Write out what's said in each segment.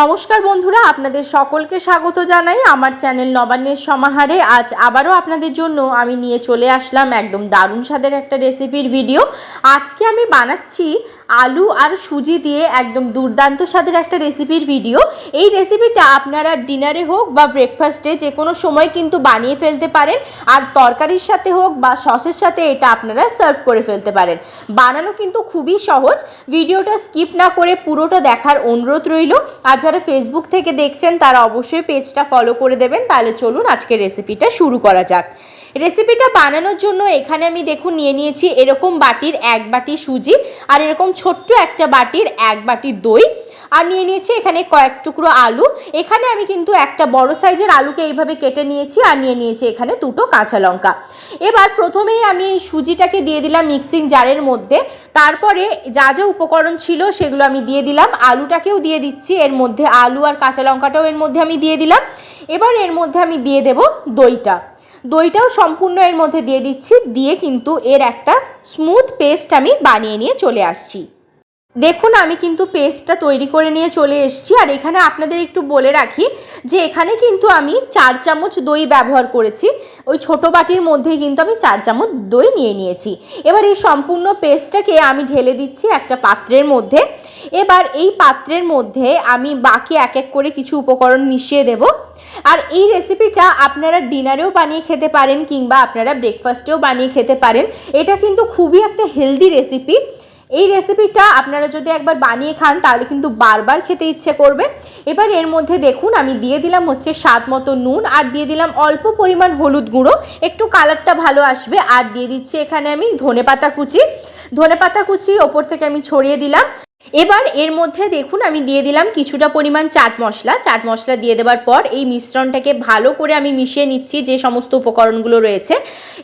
নমস্কার বন্ধুরা, আপনাদের সকলকে স্বাগত জানাই আমার চ্যানেল নবান্নের সমাহারে। আজ আবারও আপনাদের জন্য আমি নিয়ে চলে আসলাম একদম দারুণ স্বাদের একটা রেসিপির ভিডিও। আজকে আমি বানাচ্ছি আলু আর সুজি দিয়ে একদম দুর্দান্ত স্বাদের একটা রেসিপির ভিডিও। এই রেসিপিটা আপনারা ডিনারে হোক বা ব্রেকফাস্টে যে কোনো সময় কিন্তু বানিয়ে ফেলতে পারেন। আর তরকারির সাথে হোক বা সসের সাথে এটা আপনারা সার্ভ করে ফেলতে পারেন। বানানো কিন্তু খুবই সহজ। ভিডিওটা স্কিপ না করে পুরোটা দেখার অনুরোধ রইল। আর যারা ফেসবুক থেকে দেখছেন, তারা অবশ্যই পেজটা ফলো করে দেবেন। তাহলে চলুন আজকে রেসিপিটা শুরু করা যাক। রেসিপিটা বানানোর জন্য এখানে আমি দেখুন নিয়ে নিয়েছি এরকম বাটির এক বাটি সুজি আর এরকম ছোট্ট একটা বাটির এক বাটি দই। আর নিয়ে নিয়েছি এখানে কয়েক টুকরো আলু। এখানে আমি কিন্তু একটা বড় সাইজের আলুকে এইভাবে কেটে নিয়েছি আর নিয়ে নিয়েছি এখানে দুটো কাঁচা লঙ্কা। এবার প্রথমেই আমি এই সুজিটাকে দিয়ে দিলাম মিক্সিং জারের মধ্যে। তারপরে যা যা উপকরণ ছিল সেগুলো আমি দিয়ে দিলাম। আলুটাকেও দিয়ে দিচ্ছি, এর মধ্যে আলু আর কাঁচা লঙ্কাটাও এর মধ্যে আমি দিয়ে দিলাম। এবার এর মধ্যে আমি দিয়ে দেব দইটা। দইটাও সম্পূর্ণ এর মধ্যে দিয়ে দিচ্ছি, দিয়ে কিন্তু এর একটা স্মুথ পেস্ট আমি বানিয়ে নিয়ে চলে আসছি। দেখুন, আমি কিন্তু পেস্টটা তৈরি করে নিয়ে চলে এসেছি। আর এখানে আপনাদের একটু বলে রাখি যে এখানে কিন্তু আমি চার চামচ দই ব্যবহার করেছি। ওই ছোট বাটির মধ্যেই কিন্তু আমি চার চামচ দই নিয়ে নিয়েছি। এবার এই সম্পূর্ণ পেস্টটাকে আমি ঢেলে দিচ্ছি একটা পাত্রের মধ্যে। এবার এই পাত্রের মধ্যে আমি বাকি এক এক করে কিছু উপকরণ মিশিয়ে দেব। আর এই রেসিপিটা আপনারা ডিনারেও বানিয়ে খেতে পারেন কিংবা আপনারা ব্রেকফাস্টেও বানিয়ে খেতে পারেন। এটা কিন্তু খুবই একটা হেলদি রেসিপি। এই রেসিপিটা আপনারা যদি একবার বানিয়ে খান, তাহলে কিন্তু বারবার খেতে ইচ্ছে করবে। এবার এর মধ্যে দেখুন, আমি দিয়ে দিলাম হচ্ছে স্বাদ মতো নুন, আর দিয়ে দিলাম অল্প পরিমাণ হলুদ গুঁড়ো। একটু কালারটা ভালো আসবে, আর দিয়ে দিচ্ছি এখানে আমি ধনে পাতা কুচি। ধনে পাতা কুচি ওপর থেকে আমি ছড়িয়ে দিলাম। এবার এর মধ্যে দেখুন, আমি দিয়ে দিলাম কিছুটা পরিমাণ চাট মশলা। চাট মশলা দিয়ে দেওয়ার পর এই মিশ্রণটাকে ভালো করে আমি মিশিয়ে নিচ্ছি যে সমস্ত উপকরণগুলো রয়েছে।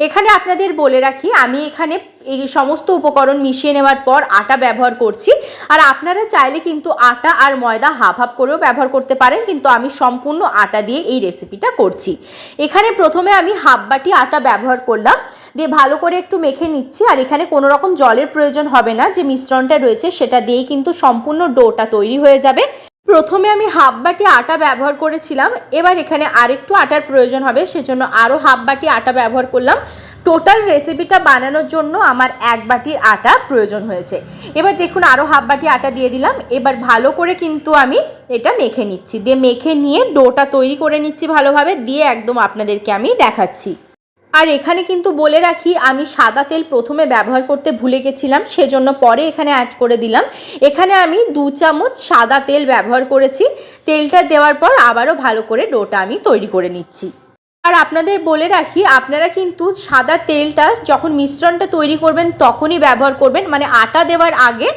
এখানে আপনাদের বলে রাখি, আমি এখানে এই সমস্ত উপকরণ মিশিয়ে নেওয়ার পর আটা ব্যবহার করছি। আর আপনারা চাইলে কিন্তু আটা আর ময়দা হাফ হাফ করেও ব্যবহার করতে পারেন, কিন্তু আমি সম্পূর্ণ আটা দিয়ে এই রেসিপিটা করছি। এখানে প্রথমে আমি হাফ বাটি আটা ব্যবহার করলাম, দিয়ে ভালো করে একটু মেখে নিচ্ছি, আর এখানে কোনো রকম জলের প্রয়োজন হবে না, যে মিশ্রণটা রয়েছে সেটা দিয়েই কিন্তু সম্পূর্ণ ডোটা তৈরি হয়ে যাবে। প্রথমে আমি হাফ বাটি আটা ব্যবহার করেছিলাম। এবার এখানে আরেকটু আটার প্রয়োজন হবে, সেজন্য আরও হাফ বাটি আটা ব্যবহার করলাম। টোটাল রেসিপিটা বানানোর জন্য আমার এক বাটির আটা প্রয়োজন হয়েছে। এবার দেখুন আরও হাফ বাটি আটা দিয়ে দিলাম। এবার ভালো করে কিন্তু আমি এটা মেখে নিচ্ছি। দিয়ে মেখে নিয়ে ডোটা তৈরি করে নিচ্ছি ভালোভাবে। দিয়ে একদম আপনাদেরকে আমি দেখাচ্ছি। আর এখানে কিন্তু বলে রাখি, আমি সাদা তেল প্রথমে ব্যবহার করতে ভুলে গেছিলাম, সেজন্য পরে এখানে অ্যাড করে দিলাম। এখানে আমি দু চামচ সাদা তেল ব্যবহার করেছি। তেলটা দেওয়ার পর আবারও ভালো করে ডোটা আমি তৈরি করে নিচ্ছি। আর আপনাদের বলে রাখি, আপনারা কিন্তু সাদা তেলটা যখন মিশ্রণটা তৈরি করবেন, তখনই ব্যবহার করবেন। মানে আটা দেওয়ার আগে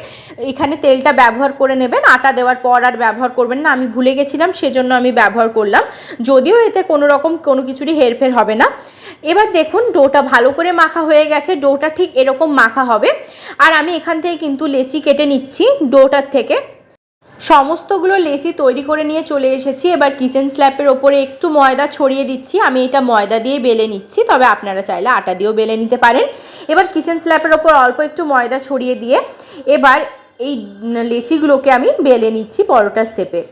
এখানে তেলটা ব্যবহার করে নেবেন, আটা দেওয়ার পর আর ব্যবহার করবেন না। আমি ভুলে গেছিলাম, সেজন্য আমি ব্যবহার করলাম। যদিও এতে কোনো রকম কোনো কিছুরই হেরফের হবে না। এবার দেখুন, ডোটা ভালো করে মাখা হয়ে গেছে। ডোটা ঠিক এরকম মাখা হবে। আর আমি এখান থেকে কিন্তু লেচি কেটে নিচ্ছি ডোটার থেকে। সমস্তগুলো লেচি তৈরি করে নিয়ে চলে এসেছি। এবার কিচেন স্ল্যাপের ওপরে একটু ময়দা ছড়িয়ে দিচ্ছি। আমি এটা ময়দা দিয়ে বেলে নিচ্ছি। তবে আপনারা চাইলে আটা দিয়েও বেলে নিতে পারেন। এবার কিচেন স্ল্যাপের ওপর অল্প একটু ময়দা ছড়িয়ে দিয়ে এবার এই লেচিগুলোকে আমি বেলে নিচ্ছি পরোটার শেপে।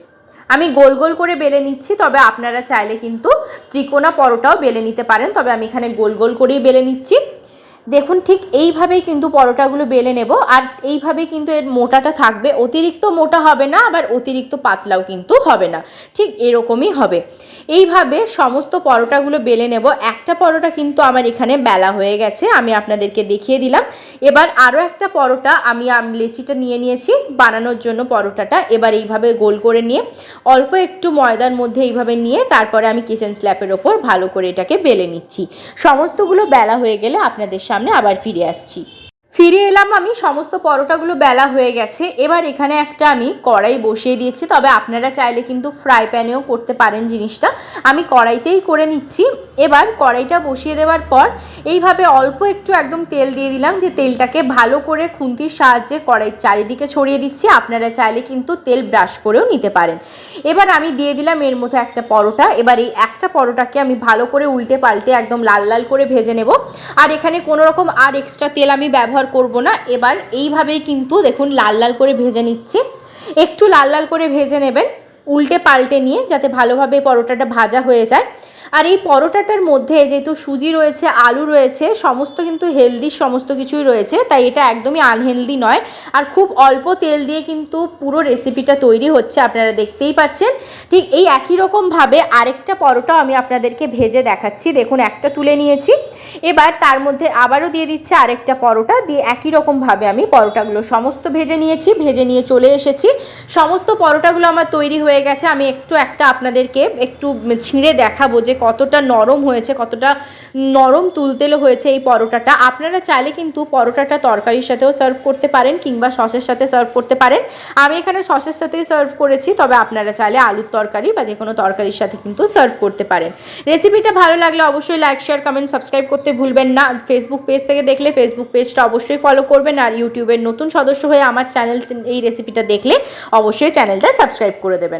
আমি গোল গোল করে বেলে নিচ্ছি, তবে আপনারা চাইলে কিন্তু ত্রিকোণা পরোটাও বেলে নিতে পারেন, তবে আমি এখানে গোল গোল করেই বেলে নিচ্ছি। দেখুন, ঠিক এইভাবেই কিন্তু পরোটাগুলো বেলে নেব। আর এইভাবেই কিন্তু এর মোটাটা থাকবে। অতিরিক্ত মোটা হবে না, আবার অতিরিক্ত পাতলাও কিন্তু হবে না। ঠিক এরকমই হবে। এইভাবে সমস্ত পরোটাগুলো বেলে নেব। একটা পরোটা কিন্তু আমার এখানে বেলা হয়ে গেছে, আমি আপনাদেরকে দেখিয়ে দিলাম। এবার আরও একটা পরোটা আমি লেচিটা নিয়ে নিয়েছি বানানোর জন্য পরোটাটা। এবার এইভাবে গোল করে নিয়ে, অল্প একটু ময়দার মধ্যে এইভাবে নিয়ে, তারপরে আমি কিচেন স্ল্যাপের ওপর ভালো করে এটাকে বেলে নিচ্ছি। সমস্তগুলো বেলা হয়ে গেলে আপনাদের সামনে আবার ফিরে আসছি। ফিরে এলাম আমি, সমস্ত পরোটাগুলো বেলা হয়ে গেছে। এবার এখানে একটা আমি কড়াই বসিয়ে দিয়েছি, তবে আপনারা চাইলে কিন্তু ফ্রাই প্যানেও করতে পারেন জিনিসটা। আমি কড়াইতেই করে নিচ্ছি। এবার কড়াইটা বসিয়ে দেওয়ার পর এইভাবে অল্প একটু একদম তেল দিয়ে দিলাম, যে তেলটাকে ভালো করে খুন্তির সাহায্যে কড়াইয়ের চারিদিকে ছড়িয়ে দিচ্ছি। আপনারা চাইলে কিন্তু তেল ব্রাশ করেও নিতে পারেন। এবার আমি দিয়ে দিলাম এর মধ্যে একটা পরোটা। এবার এই একটা পরোটাকে আমি ভালো করে উল্টে পাল্টে একদম লাল লাল করে ভেজে নেব। আর এখানে কোনো রকম আর এক্সট্রা তেল আমি ব্যবহার করব না। এবার এইভাবেই কিন্তু দেখুন লাল লাল করে ভেজে নিচ্ছি। একটু লাল লাল করে ভেজে নেবেন, উল্টে পাল্টে নিয়ে যাতে ভালোভাবে পরোটাটা ভাজা হয়ে যায়। আর এই পরোটাটার মধ্যে যেহেতু সুজি রয়েছে, আলু রয়েছে, সমস্ত কিন্তু হেলদি সমস্ত কিছুই রয়েছে, তাই এটা একদমই আনহেলদি নয়। আর খুব অল্প তেল দিয়ে কিন্তু পুরো রেসিপিটা তৈরি হচ্ছে আপনারা দেখতেই পাচ্ছেন। ঠিক এই একই রকমভাবে আরেকটা পরোটা আমি আপনাদেরকে ভেজে দেখাচ্ছি। দেখুন, একটা তুলে নিয়েছি। এবার তার মধ্যে আবারও দিয়ে দিচ্ছে আরেকটা পরোটা। দিয়ে একই রকমভাবে আমি পরোটাগুলো সমস্ত ভেজে নিয়েছি, ভেজে নিয়ে চলে এসেছি। সমস্ত পরোটাগুলো আমার তৈরি হয়ে গেছে। আমি একটু একটা আপনাদেরকে একটু ছিঁড়ে দেখাবো যে কতটা নরম হয়েছে, কতটা নরম তুলতেলো হয়েছে এই পরোটাটা। আপনারা চাইলে কিন্তু পরোটাটা তরকারির সাথেও সার্ভ করতে পারেন কিংবা সসের সাথে সার্ভ করতে পারেন। আমি এখানে সসের সাথেই সার্ভ করেছি, তবে আপনারা চাইলে আলুর তরকারি বা যে কোনো তরকারির সাথে কিন্তু সার্ভ করতে পারেন। রেসিপিটা ভালো লাগলে অবশ্যই লাইক শেয়ার কমেন্ট সাবস্ক্রাইব করতে ভুলবেন না। ফেসবুক পেজ থেকে দেখলে ফেসবুক পেজটা অবশ্যই ফলো করবেন আর ইউটিউবের নতুন সদস্য হয়ে আমার চ্যানেল এই রেসিপিটা দেখলে অবশ্যই চ্যানেলটা সাবস্ক্রাইব করে দেবেন।